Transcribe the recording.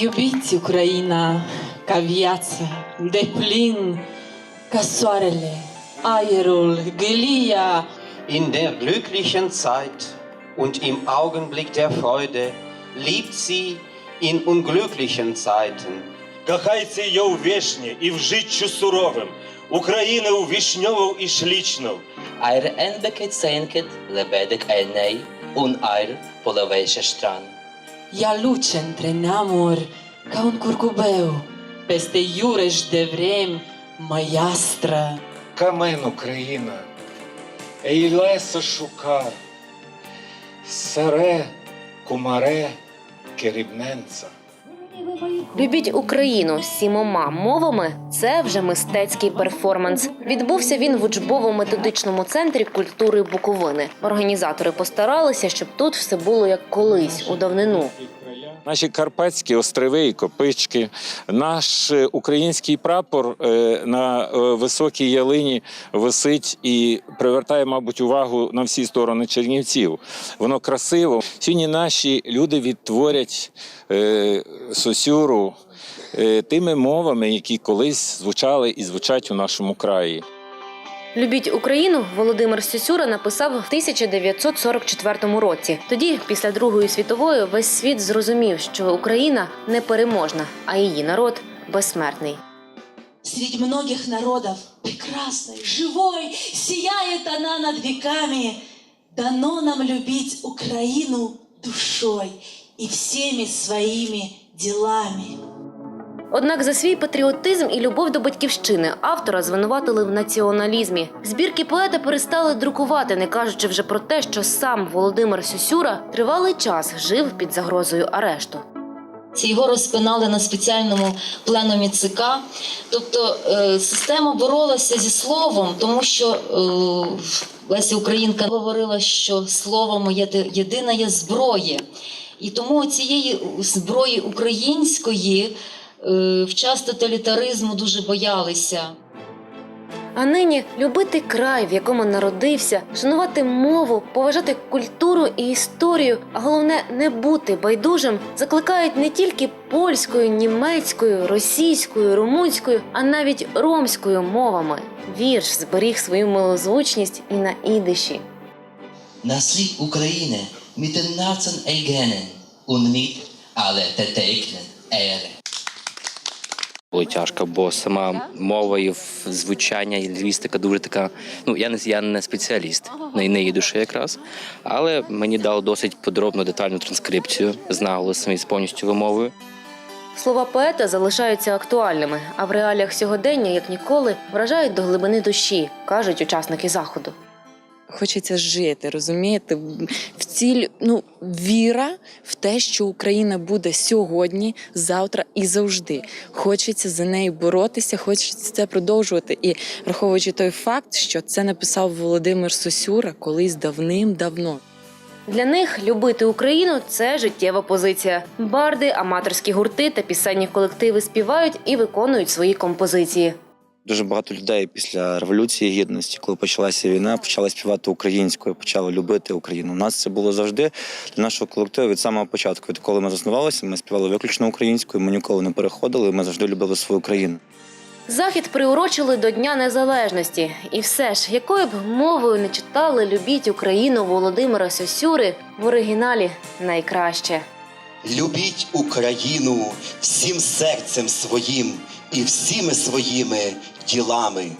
Iubiți Ucraina ca viață, de plin ca soarele, aerul, gâlia, In der glücklichen Zeit und im Augenblick der Freude liebt sie in unglücklichen Zeiten. Кохайте ее увешне и в житчу суровым, Украины у вишневу и шличну. Eire enbeket seinket lebedek elnei, un aer poloveișe ștran. ea luce între neamuri ca un curcubeu, peste iureș de vremi măiastră. Камен Україна, Ейлеса Шукар, Саре, Кумаре, Керівненца. Любіть Україну сімома мовами. Це вже мистецький перформанс. Відбувся він в учбово-методичному центрі культури Буковини. Організатори постаралися, щоб тут все було як колись у давнину. Наші карпатські острови і копички, наш е, український прапор е, на е, високій ялині висить і привертає, мабуть, увагу на всі сторони Чернівців. Воно красиво. Сьогодні наші люди відтворять сосюру тими мовами, які колись звучали і звучать у нашому краї. Любіть Україну Володимир Сюсюра написав в 1944 році. Тоді, після Другої світової, весь світ зрозумів, що Україна непереможна, а її народ безсмертний. Среди многих народов прекрасной, живой, сияет она над веками. Дано нам любить Украину душой и всеми своими делами. Однак за свій патріотизм і любов до батьківщини автора звинуватили в націоналізмі. Збірки поета перестали друкувати, не кажучи вже про те, що сам Володимир Сюсюра тривалий час жив під загрозою арешту. Його розпинали на спеціальному пленумі ЦК. Тобто е, система боролася зі словом, тому що е, Леся Українка говорила, що слово моє єдина є зброя. І тому цієї зброї української в час тоталітаризму дуже боялися. А нині любити край, в якому народився, шанувати мову, поважати культуру і історію, а головне не бути байдужим, закликають не тільки польською, німецькою, російською, румунською, а навіть ромською мовами. Вірш зберіг свою милозвучність і на ідиші. Mit den Herzen erkennen und mit alle Teteknen Ehre. Було тяжко, бо сама мова і звучання і лінгвістика дуже така. Ну я не я не спеціаліст на неї душі якраз, але мені дали досить подробну детальну транскрипцію з наголосом і з повністю вимовою. Слова поета залишаються актуальними, а в реаліях сьогодення, як ніколи, вражають до глибини душі, кажуть учасники заходу. Хочеться жити, розумієте? В ціль, ну, віра в те, що Україна буде сьогодні, завтра і завжди. Хочеться за неї боротися, хочеться це продовжувати. І враховуючи той факт, що це написав Володимир Сосюра колись давним-давно. Для них любити Україну це життєва позиція. Барди, аматорські гурти та пісенні колективи співають і виконують свої композиції. Дуже багато людей після революції гідності, коли почалася війна, почали співати українською, почали любити Україну. У нас це було завжди для нашого колективу від самого початку. Відколи ми заснувалися, ми співали виключно українською. Ми ніколи не переходили. Ми завжди любили свою країну. Захід приурочили до Дня Незалежності. І все ж, якою б мовою не читали Любіть Україну Володимира Сосюри в оригіналі найкраще. Любіть Україну всім серцем своїм і всіми своїми ділами.